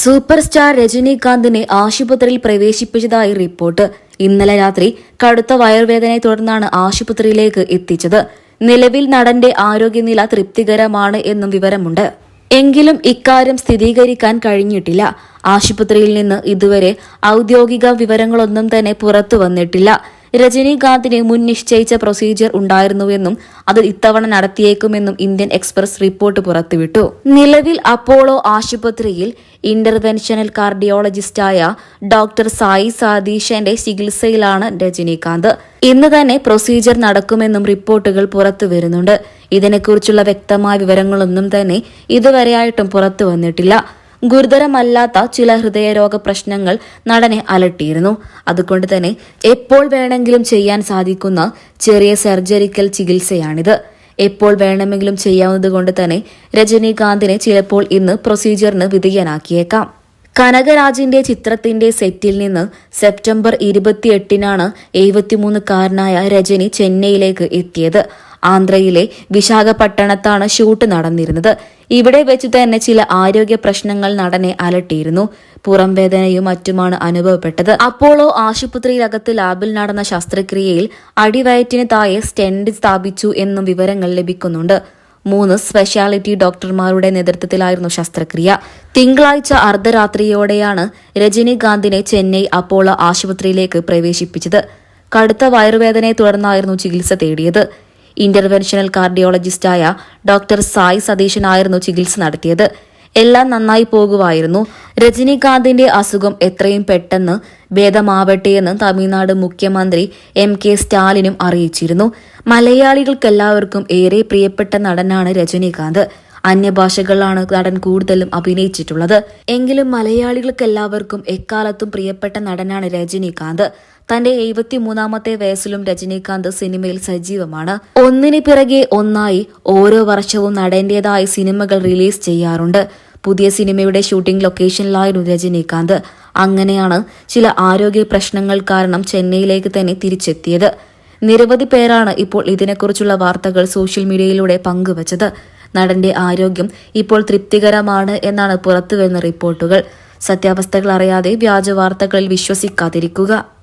Super star രജനീകാന്തിനെ ആശുപത്രിയിൽ പ്രവേശിപ്പിച്ചതായി report. ഇന്നലെ രാത്രി കടുത്ത വയറുവേദനയെ തുടർന്നാണ് ആശുപത്രിയിലേക്ക് എത്തിച്ചത്. നിലവിൽ നടന്റെ ആരോഗ്യനില തൃപ്തികരമാണ് എന്നും വിവരമുണ്ട്. എങ്കിലും ഇക്കാര്യം സ്ഥിരീകരിക്കാൻ കഴിഞ്ഞിട്ടില്ല. ആശുപത്രിയിൽ നിന്ന് ഇതുവരെ ഔദ്യോഗിക വിവരങ്ങളൊന്നും തന്നെ പുറത്തു വന്നിട്ടില്ല. രജനീകാന്തിന് മുൻ നിശ്ചയിച്ച പ്രൊസീജിയർ ഉണ്ടായിരുന്നുവെന്നും അത് ഇത്തവണ നടത്തിയേക്കുമെന്നും ഇന്ത്യൻ എക്സ്പ്രസ് റിപ്പോർട്ട് പുറത്തുവിട്ടു. നിലവിൽ അപ്പോളോ ആശുപത്രിയിൽ ഇന്റർവെൻഷനൽ കാർഡിയോളജിസ്റ്റായ ഡോക്ടർ സായി സതീശന്റെ ചികിത്സയിലാണ് രജനീകാന്ത്. ഇന്ന് തന്നെ പ്രൊസീജിയർ നടക്കുമെന്നും റിപ്പോർട്ടുകൾ പുറത്തു വരുന്നുണ്ട് ഇതിനെക്കുറിച്ചുള്ള വ്യക്തമായ വിവരങ്ങളൊന്നും തന്നെ ഇതുവരെയായിട്ടും പുറത്തു വന്നിട്ടില്ല ഗുരുതരമല്ലാത്ത ചില ഹൃദയരോഗ പ്രശ്നങ്ങൾ നടനെ അലട്ടിയിരുന്നു. അതുകൊണ്ട് തന്നെ എപ്പോൾ വേണമെങ്കിലും ചെയ്യാൻ സാധിക്കുന്ന ചെറിയ സർജറിക്കൽ ചികിത്സയാണിത്. എപ്പോൾ വേണമെങ്കിലും ചെയ്യാവുന്നതുകൊണ്ട് തന്നെ രജനീകാന്തിനെ ചിലപ്പോൾ ഇന്ന് പ്രൊസീജിയറിന് വിധേയനാക്കിയേക്കാം. കനകരാജിന്റെ ചിത്രത്തിന്റെ സെറ്റിൽ നിന്ന് സെപ്റ്റംബർ ഇരുപത്തിയെട്ടിനാണ് എഴുപത്തിമൂന്നുകാരനായ രജനി ചെന്നൈയിലേക്ക് എത്തിയത്. ആന്ധ്രയിലെ വിശാഖപട്ടണത്താണ് ഷൂട്ട് നടന്നിരുന്നത്. ഇവിടെ വെച്ച് തന്നെ ചില ആരോഗ്യ പ്രശ്നങ്ങൾ നടനെ അലട്ടിയിരുന്നു. പുറം വേദനയും മറ്റുമാണ് അനുഭവപ്പെട്ടത്. അപ്പോളോ ആശുപത്രിയിലകത്ത് ലാബിൽ നടന്ന ശസ്ത്രക്രിയയിൽ അടിവയറ്റിന് താഴെ സ്റ്റെൻഡ് സ്ഥാപിച്ചു എന്നും വിവരങ്ങൾ ലഭിക്കുന്നുണ്ട്. മൂന്ന് സ്പെഷ്യാലിറ്റി ഡോക്ടർമാരുടെ നേതൃത്വത്തിലായിരുന്നു ശസ്ത്രക്രിയ. തിങ്കളാഴ്ച അർദ്ധരാത്രിയോടെയാണ് രജനീകാന്തിനെ ചെന്നൈ അപ്പോളോ ആശുപത്രിയിലേക്ക് പ്രവേശിപ്പിച്ചത്. കടുത്ത വയറുവേദനയെ തുടർന്നായിരുന്നു ചികിത്സ തേടിയത്. ഇന്റർവെൻഷണൽ കാർഡിയോളജിസ്റ്റായ ഡോക്ടർ സായി സതീശനായിരുന്നു ചികിത്സ നടത്തിയത്. എല്ലാം നന്നായി പോകുമായിരുന്നു രജനീകാന്തിന്റെ അസുഖം എത്രയും പെട്ടെന്ന് ഭേദമാവട്ടെയെന്ന് തമിഴ്നാട് മുഖ്യമന്ത്രി എം കെ സ്റ്റാലിനും അറിയിച്ചിരുന്നു. മലയാളികൾക്കെല്ലാവർക്കും ഏറെ പ്രിയപ്പെട്ട നടനാണ് രജനീകാന്ത്. അന്യഭാഷകളിലാണ് നടൻ കൂടുതലും അഭിനയിച്ചിട്ടുള്ളത്. എങ്കിലും മലയാളികൾക്കെല്ലാവർക്കും എക്കാലത്തും പ്രിയപ്പെട്ട നടനാണ് രജനീകാന്ത്. തന്റെ എഴുപത്തിമൂന്നാമത്തെ വയസ്സിലും രജനീകാന്ത് സിനിമയിൽ സജീവമാണ്. ഒന്നിന് പിറകെ ഒന്നായി ഓരോ വർഷവും നടന്റേതായ സിനിമകൾ റിലീസ് ചെയ്യാറുണ്ട്. പുതിയ സിനിമയുടെ ഷൂട്ടിംഗ് ലൊക്കേഷനിലായിരുന്നു രജനീകാന്ത്. അങ്ങനെയാണ് ചില ആരോഗ്യ പ്രശ്നങ്ങൾ കാരണം ചെന്നൈയിലേക്ക് തന്നെ തിരിച്ചെത്തിയത്. നിരവധി പേരാണ് ഇപ്പോൾ ഇതിനെക്കുറിച്ചുള്ള വാർത്തകൾ സോഷ്യൽ മീഡിയയിലൂടെ പങ്കുവച്ചത്. നടന്റെ ആരോഗ്യം ഇപ്പോൾ തൃപ്തികരമാണ് എന്നാണ് പുറത്തുവരുന്ന റിപ്പോർട്ടുകൾ. സത്യാവസ്ഥകൾ അറിയാതെ വ്യാജ വാർത്തകളിൽ വിശ്വസിക്കാതിരിക്കുക.